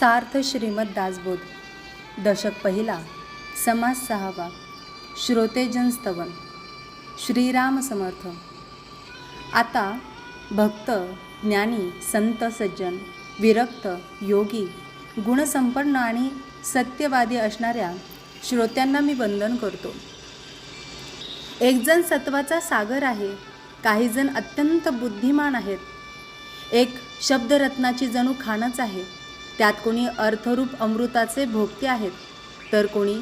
सार्थ श्रीमद दासबोध. दशक पहिला समाज सहावा श्रोतेजन स्तवन. श्रीराम समर्थ. आता भक्त ज्ञानी संत सज्जन विरक्त योगी गुणसंपन्न आणि सत्यवादी असणाऱ्या श्रोत्यांना मी वंदन करतो. एकजण सत्वाचा सागर आहे काहीजण अत्यंत बुद्धिमान आहेत. एक शब्दरत्नाची जणू खाणच आहे. त्यात कोणी अर्थरूप अमृताचे भोगते आहेत. तर कोणी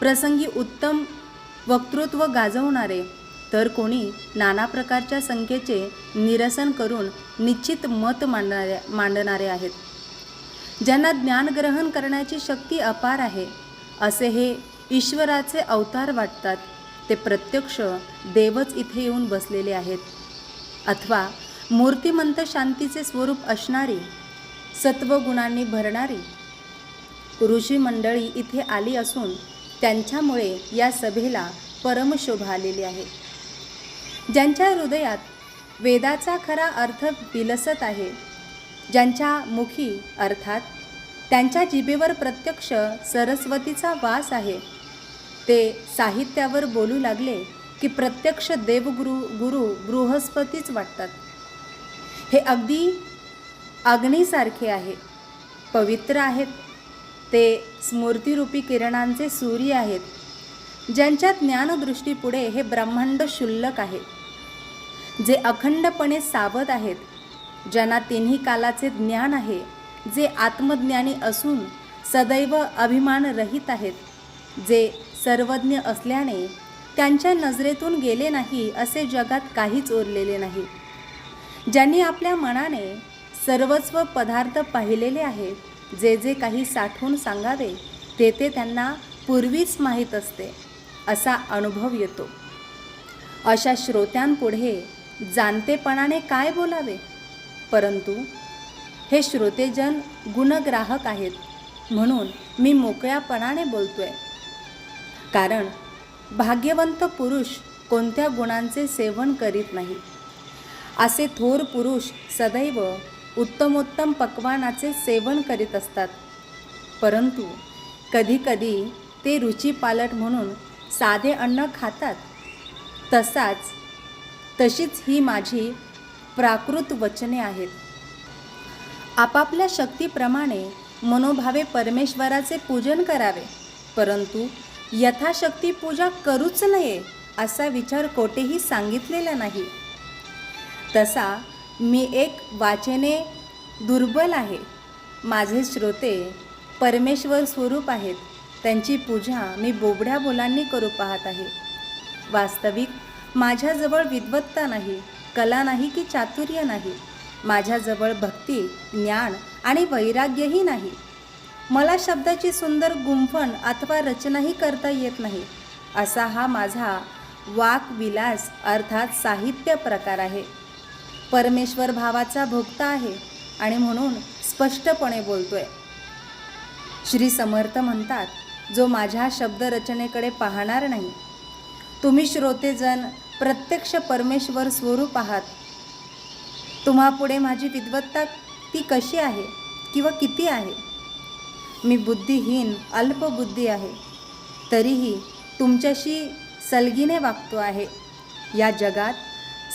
प्रसंगी उत्तम वक्तृत्व गाजवणारे तर कोणी नाना प्रकारच्या संख्येचे निरसन करून निश्चित मत मांडणारे मांडणारे आहेत. ज्यांना ज्ञानग्रहण करण्याची शक्ती अपार आहे असे हे ईश्वराचे अवतार वाटतात. ते प्रत्यक्ष देवच इथे येऊन बसलेले आहेत. अथवा मूर्तिमंत शांतीचे स्वरूप असणारी सत्वगुणांनी भरणारी ऋषी मंडळी इथे आली असून त्यांच्यामुळे या सभेला परमशोभा आलेली आहे. ज्यांच्या हृदयात वेदाचा खरा अर्थ विलसत आहे ज्यांच्या मुखी अर्थात त्यांच्या जिभेवर प्रत्यक्ष सरस्वतीचा वास आहे ते साहित्यावर बोलू लागले की प्रत्यक्ष देवगुरु गुरु बृहस्पतीच वाटतात. हे अगदी अग्नीसारखे आहे. पवित्र आहेत. ते स्मृतिरूपी किरणांचे सूर्य आहेत. ज्यांच्या ज्ञानदृष्टीपुढे हे ब्रह्मांड शुल्लक आहे. जे अखंडपणे सावध आहेत. ज्यांना तिन्ही कालाचे ज्ञान आहे. जे आत्मज्ञानी असून सदैव अभिमान रहित आहेत. जे सर्वज्ञ असल्याने त्यांच्या नजरेतून गेले नाही असे जगात काहीच उरलेले नाही. ज्यांनी आपल्या मनाने सर्वस्व पदार्थ पाहिलेले आहेत जे जे काही साठवून सांगावे ते ते त्यांना पूर्वीच माहीत असते असा अनुभव येतो. अशा श्रोत्यांपुढे जाणतेपणाने काय बोलावे? परंतु हे श्रोतेजन गुणग्राहक आहेत म्हणून मी मोकळ्यापणाने बोलतोय. कारण भाग्यवंत पुरुष कोणत्या गुणांचे सेवन करीत नाही. असे थोर पुरुष सदैव उत्तमोत्तम पक्वानाचे सेवन करीत असतात. परंतु कधीकधी ते रुचीपालट म्हणून साधे अन्न खातात. तसाच तशीच ही माझी प्राकृत वचने आहेत. आपापल्या शक्तीप्रमाणे मनोभावे परमेश्वराचे पूजन करावे परंतु यथाशक्ती पूजा करूच नये असा विचार कोठेही सांगितलेला नाही. तसा मी एक वाचने दुर्बल आहे. माझे श्रोते परमेश्वर स्वरूप आहेत. त्यांची पूजा मी बोबड्या बोलांनी करू पाहत आहे. वास्तविक माझ्याजवळ विद्वत्ता नाही कला नाही की चातुर्य नाही. माझ्याजवळ भक्ती ज्ञान आणि वैराग्यही नाही. मला शब्दाची सुंदर गुंफण अथवा रचनाही करता येत नाही. असा हा माझा वाकविलास अर्थात साहित्य प्रकार आहे. परमेश्वर भावाचा भोगता आहे आणि म्हणून स्पष्टपणे बोलतोय. श्री समर्थ म्हणतात जो माझ्या शब्दरचनेकडे पाहणार नाही. तुम्ही श्रोतेजन प्रत्यक्ष परमेश्वर स्वरूप आहात. तुम्हापुढे माझी विद्वत्ता ती कशी आहे किंवा किती आहे? मी बुद्धिहीन अल्पबुद्धी आहे. तरीही तुमच्याशी सलगीने वागतो आहे. या जगात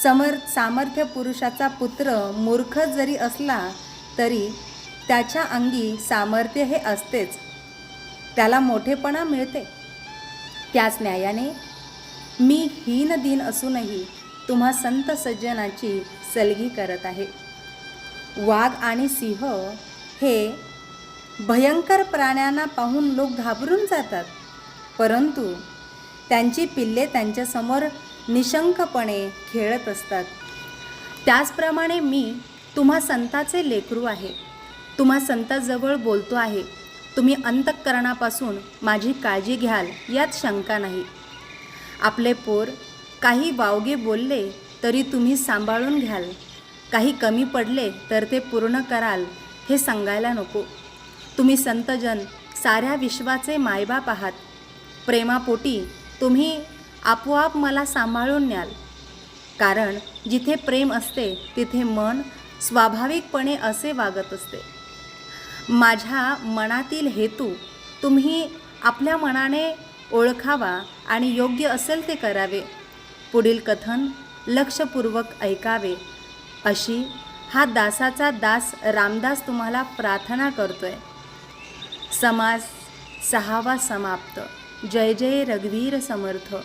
समर सामर्थ्य पुरुषाचा पुत्र मूर्ख जरी असला तरी त्याच्या अंगी सामर्थ्य हे असतेच. त्याला मोठेपणा मिळते. त्याच न्यायाने मी हीन दिन असूनही तुम्हा संत सज्जनाची सलगी करत आहे. वाघ आणि सिंह हे भयंकर प्राण्यांना पाहून लोक घाबरून जातात. परंतु त्यांची पिल्ले त्यांच्यासमोर निशंकपणे खेळत असतात. त्याचप्रमाणे मी तुम्हा संताचे लेकरू आहे. तुम्हा संताजवळ बोलतो आहे. तुम्ही अंतःकरणापासून माझी काळजी घ्याल यात शंका नाही. आपले पोर काही वावगे बोलले तरी तुम्ही सांभाळून घ्याल. काही कमी पडले तर ते पूर्ण कराल हे सांगायला नको. तुम्ही संतजन साऱ्या विश्वाचे मायबाप आहात. प्रेमापोटी तुम्ही आपोआप मला सांभाळून न्याल. कारण जिथे प्रेम असते तिथे मन स्वाभाविकपणे असे वागत असते. माझ्या मनातील हेतू तुम्ही आपल्या मनाने ओळखावा आणि योग्य असेल ते करावे. पुढील कथन लक्षपूर्वक ऐकावे. अशी हा दासाचा दास रामदास तुम्हाला प्रार्थना करतोय. समास सहावा समाप्त. जय जय रघुवीर समर्थ.